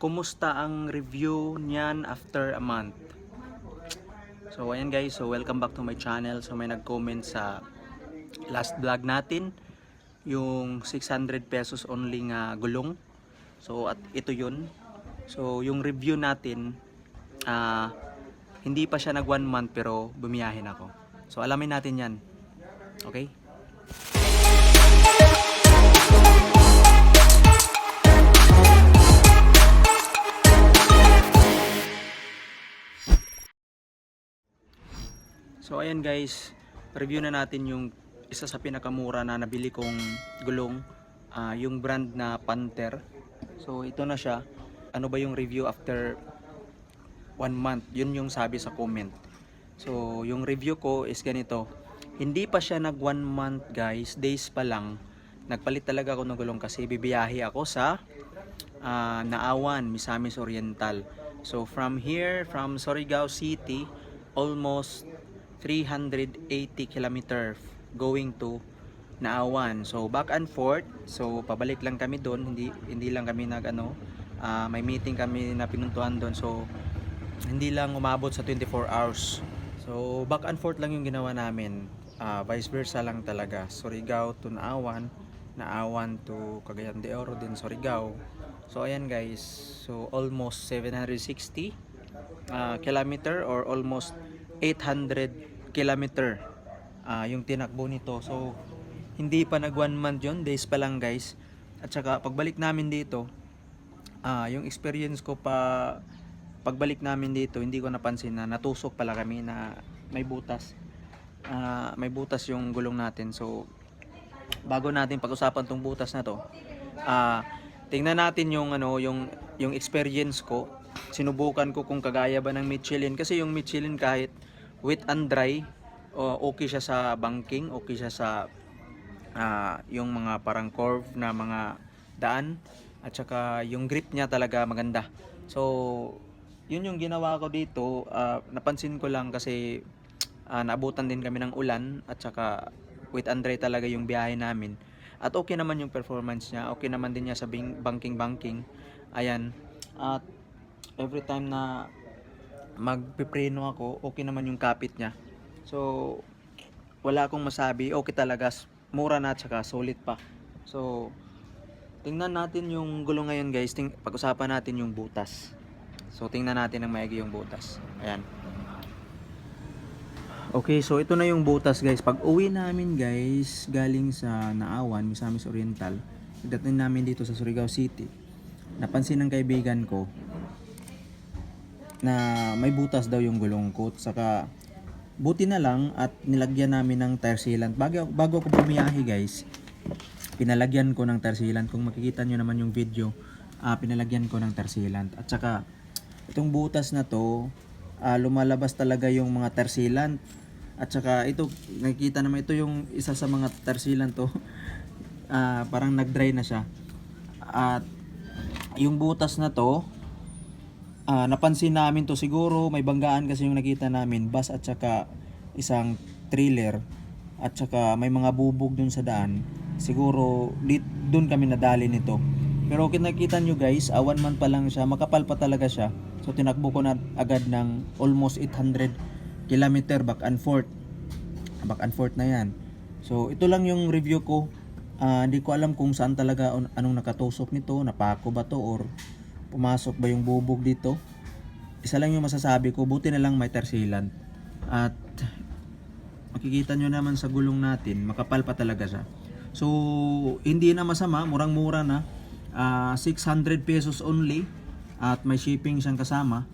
kumusta ang review niyan after a month. So ayan guys, so welcome back to my channel. So may nag-comment sa last vlog natin yung 600 pesos only nga gulong. So at ito yun. So yung review natin ah hindi pa siya nag one month pero bumiyahin ako. So alamin natin yan. Okay? So ayan guys, review na natin yung isa sa pinakamura na nabili kong gulong, ah, yung brand na Panther. So ito na siya. Ano ba yung review after one month? Yun yung sabi sa comment. So yung review ko is ganito. Hindi pa siya nag one month guys, days pa lang. Nagpalit talaga ako ng gulong kasi bibiyahe ako sa ah, Naawan, Misamis Oriental. So from here, from Surigao City, almost 380 kilometer going to Naawan. So back and forth. So pabalik lang kami doon, hindi hindi lang kami nag ano, ah, may meeting kami na pinuntuhan doon. So hindi lang umabot sa 24 hours. So back and forth lang yung ginawa namin. Ah, vice versa lang talaga. Surigao to Naawan, Naawan to Cagayan de Oro din Surigao. So ayan guys. So almost 760 ah, kilometer or almost 800 kilometer ah, yung tinakbo nito. So hindi pa nag one month yun, days pa lang guys. At saka pagbalik namin dito, ah, yung experience ko pa pagbalik namin dito, hindi ko napansin na natusok pala kami na may butas. Ah, may butas yung gulong natin. So bago natin pag-usapan tong butas na to, ah tingnan natin yung ano, yung yung experience ko. Sinubukan ko kung kagaya ba ng Michelin kasi yung Michelin kahit wet and dry, o okay siya sa banking, okay siya sa ah, yung mga parang curve na mga daan at saka yung grip niya talaga maganda. So, yun yung ginawa ko dito. Ah, napansin ko lang kasi ah, naabutan din kami ng ulan at saka wet and dry talaga yung biyahe namin. At okay naman yung performance niya. Okay naman din niya sa bing- banking-banking. Ayan. At every time na magpipreno ako, okay naman yung kapit niya. So, wala akong masabi. Okay talaga. Mura na at saka solid pa. So, tingnan natin yung gulong ngayon guys. Ting pag-usapan natin yung butas. So, tingnan natin ng maigi yung butas. Ayan. Okay, so ito na yung butas guys. Pag uwi namin guys, galing sa Naawan, Misamis Oriental, dating namin dito sa Surigao City, napansin ng kaibigan ko na may butas daw yung gulong ko. Saka, buti na lang at nilagyan namin ng tire sealant. Bago, bago ako bumiyahe guys, pinalagyan ko ng tire sealant. Kung makikita nyo naman yung video, ah, pinalagyan ko ng tire sealant. At saka, itong butas na to, ah, lumalabas talaga yung mga tire sealant. At saka ito, nakikita naman ito yung isa sa mga tire sealant to. Ah, parang nag-dry na siya. At yung butas na to, ah, napansin namin to siguro may banggaan kasi yung nakita namin bus at saka isang trailer at saka may mga bubog dun sa daan. Siguro di, dun kami nadali nito. Pero kinakita nyo guys ah, one month pa lang siya makapal pa talaga siya. So tinakbo ko na agad ng almost 800 kilometer back and forth. Back and forth na yan. So ito lang yung review ko. Hindi ko alam kung saan talaga an- anong nakatusok nito napako ba to or pumasok ba yung bubog dito? Isa lang yung masasabi ko buti na lang may tersilan. At makikita nyo naman sa gulong natin makapal pa talaga siya. So hindi na masama murang mura na. Ah, 600 pesos only at may shipping siyang kasama.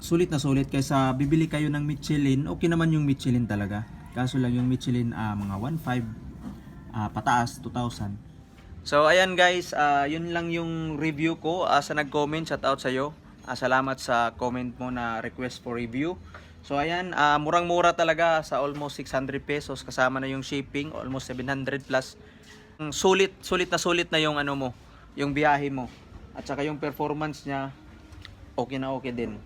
Sulit na sulit kaysa bibili kayo ng Michelin okay naman yung Michelin talaga. Kaso lang yung Michelin ah, mga 1.5 ah, pataas 2,000 So ayan guys, ah, yun lang yung review ko Ah, sa nag-comment, shout out sa iyo. salamat sa comment mo na request for review. So ayan, ah, murang-mura talaga sa almost 600 pesos kasama na yung shipping, almost 700 plus. Mm, Sulit, sulit na sulit na yung ano mo, yung biyahe mo. At saka yung performance niya okay na okay din.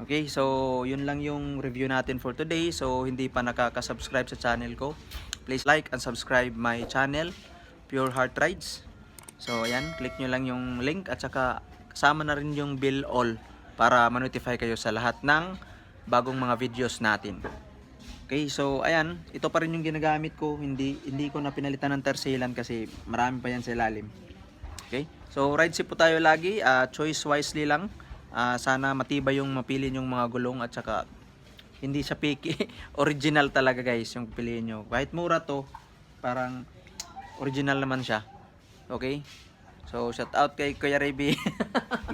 Okay, so yun lang yung review natin for today. So hindi pa nakaka-subscribe sa channel ko, please like and subscribe my channel, Pure Heart Rides. So ayan, click nyo lang yung link at saka kasama na rin yung bill all para ma-notify kayo sa lahat ng bagong mga videos natin. Okay, so ayan, ito pa rin yung ginagamit ko. Hindi hindi ko na pinalitan ng terselan kasi marami pa yan sa ilalim. Okay? So ride safe po tayo lagi, ah, choice wisely lang. Ah, sana matibay yung mapili yung mga gulong at saka hindi siya picky. original talaga guys yung piliin nyo. Kahit mura to, parang original naman siya. Okay? So shout out kay Kuya Reby.